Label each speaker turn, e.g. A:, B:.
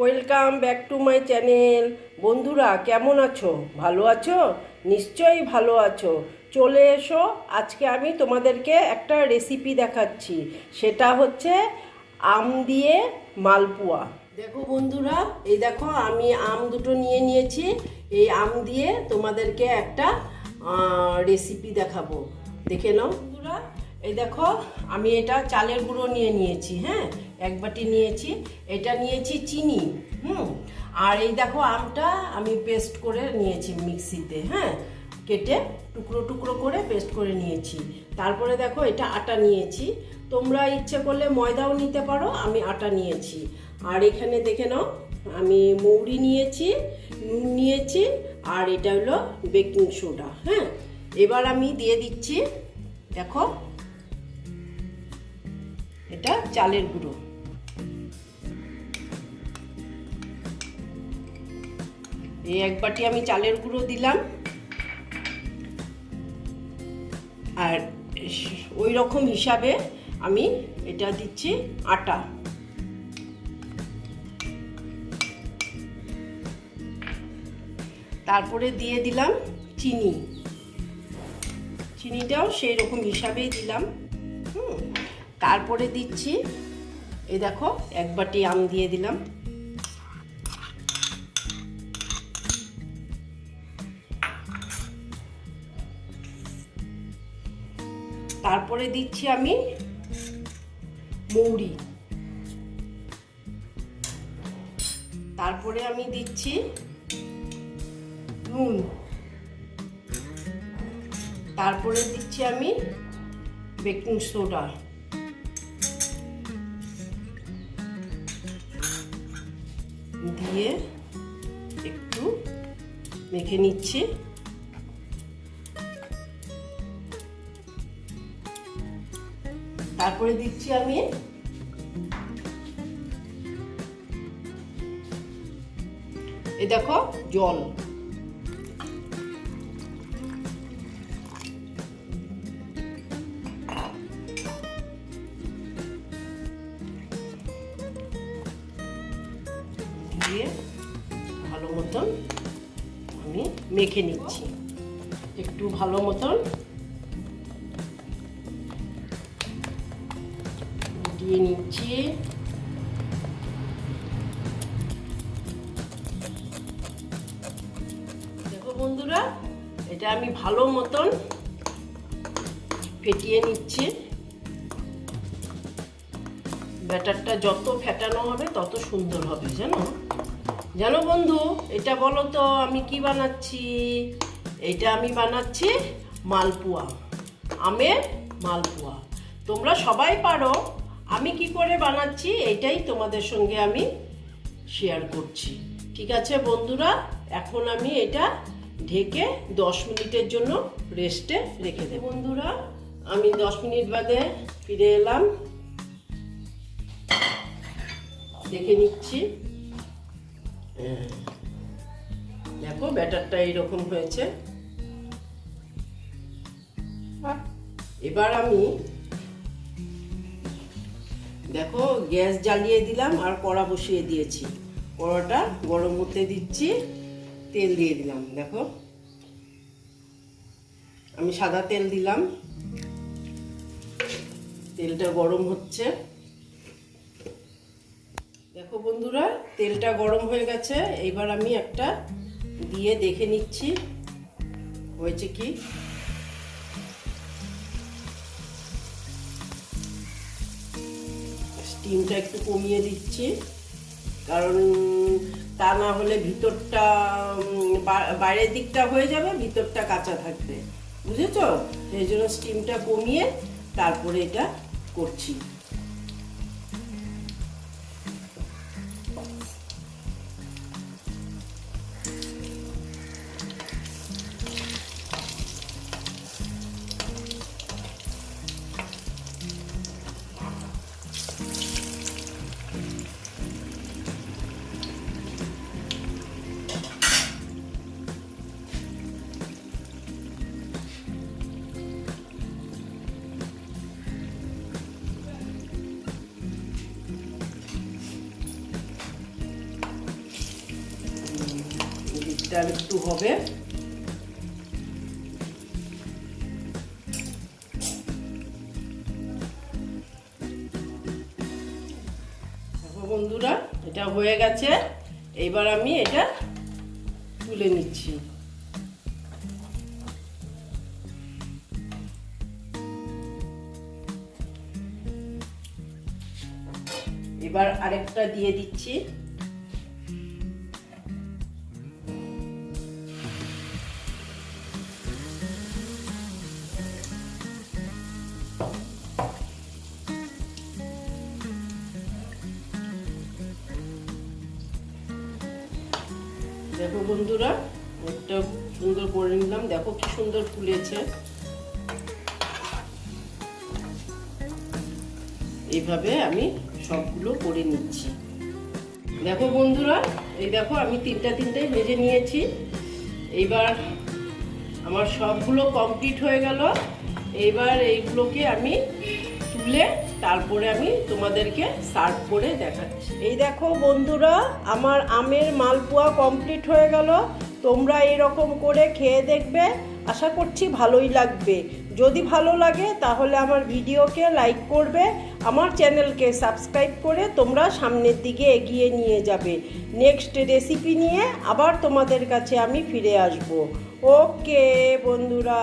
A: Welcome back to my channel বন্ধুরা, কেমন আছো? ভালো আছো? নিশ্চয়ই ভালো আছো। চলে এসো, আজকে আমি তোমাদেরকে একটা রেসিপি দেখাচ্ছি। সেটা হচ্ছে আম দিয়ে মালপোয়া। দেখো বন্ধুরা, এই দেখো, আমি আম দুটো নিয়ে নিয়েছি। এই আম দিয়ে তোমাদেরকে একটা রেসিপি দেখাবো। দেখে নাও। বন্ধুরা এই দেখো, আমি এটা চালের গুঁড়ো নিয়ে নিয়েছি হ্যাঁ? এক বাটি নিয়েছি, এটা নিয়েছি চিনি, হুম? আর এই দেখো আমটা আমি পেস্ট করে নিয়েছি মিক্সিতে হ্যাঁ? কেটে টুকরো টুকরো করে পেস্ট করে নিয়েছি। তারপরে দেখো, এটা আটা নিয়েছি। তোমরা ইচ্ছে করলে ময়দাও নিতে পারো, আমি আটা নিয়েছি। আর এখানে দেখে নাও, আমি মৌরি নিয়েছি, নুন নিয়েছি, আর এটা হলো বেকিং সোডা হ্যাঁ? এবার আমি দিয়ে দিচ্ছি, দেখো এটা চালের গুঁড়ো। এই এক বাটি আমি চালের গুঁড়ো দিলাম। আর ওই রকম হিসাবে আমি এটা দিচ্ছি আটা। তারপরে দিয়ে দিলাম চিনি। চিনিটাও সেই রকম হিসাবেই দিলাম। তারপরে দিচ্ছি। এই দেখো, এক বাটি আম দিয়ে দিলাম। তারপরে দিচ্ছি আমি মৌরি। তারপরে আমি দিচ্ছি নুন। তারপরে দিচ্ছি আমি বেকিং সোডা। দিয়ে একটু মেখে নিচ্ছি। তারপরে দিচ্ছি আমি এ দেখো জল। দিয়ে ভালো মতন আমি মেখে নিচ্ছি। একটু ভালো মতন দিয়ে নিচ্ছি। দেখো বন্ধুরা, এটা আমি ভালো মতন ফেটিয়ে নিচ্ছি। ব্যাটারটা যত ফেটানো হবে, তত সুন্দর হবে, জানো? জানো বন্ধু, এটা বলো তো, আমি কি বানাচ্ছি? এটা আমি বানাচ্ছি মালপোয়া, আমের মালপোয়া। তোমরা সবাই পারো, আমি কি করে বানাচ্ছি এটাই তোমাদের সঙ্গে আমি শেয়ার করছি। ঠিক আছে বন্ধুরা? এখন আমি এটা ঢেকে দশ মিনিটের জন্য রেস্টে রেখে দেব। বন্ধুরা, আমি দশ মিনিট বাদে ফিরে এলাম। দেখে নিচ্ছি। হ্যাঁ। দেখো ব্যাটারটা এইরকম হয়েছে। এবার আমি দেখো গ্যাস জ্বালিয়ে দিলাম আর কড়া বসিয়ে দিয়েছি। কড়াটা গরম হতে দিচ্ছি তেল দিয়ে দিলাম দেখো। আমি সাদা তেল দিলাম। তেলটা গরম হচ্ছে। বন্ধুরা, তেলটা গরম হয়ে গেছে। এইবার আমি একটা দিয়ে দেখে নিচ্ছি। হয়েছে কি? স্টিমটা একটু কমিয়ে দিচ্ছি। কারণ তা না হলে ভিতরটা বাইরের দিকটা হয়ে যাবে, ভিতরটা কাঁচা থাকবে। বুঝেছ? সেই জন্য স্টিমটা কমিয়ে তারপরে এটা করছি। আর একটু হবে। বন্ধুরা, এটা হয়ে গেছে। এইবার আমি এটা তুলে নিচ্ছি। এবার আরেকটা দিয়ে দিচ্ছি। দেখো বন্ধুরা, একটা সুন্দর করে নিলাম। দেখো কি সুন্দর ফুলেছে। এইভাবে আমি সবগুলো করে নিচ্ছি। দেখো বন্ধুরা, এই দেখো আমি তিনটা তিনটাই ভেজে নিয়েছি। এইবার আমার সবগুলো কমপ্লিট হয়ে গেল। এইবার এইগুলোকে আমি তুলে তারপরে আমি তোমাদেরকে সার্ভ করে দেখাচ্ছি। এই দেখো বন্ধুরা, আমার আমের মালপোয়া কমপ্লিট হয়ে গেল। তোমরা এরকম করে খেয়ে দেখবে। আশা করছি ভালোই লাগবে। যদি ভালো লাগে, তাহলে আমার ভিডিওকে লাইক করবে। আমার চ্যানেলকে সাবস্ক্রাইব করে তোমরা সামনের দিকে এগিয়ে নিয়ে যাবে। নেক্সট রেসিপি নিয়ে আবার তোমাদের কাছে আমি ফিরে আসব। ওকে বন্ধুরা।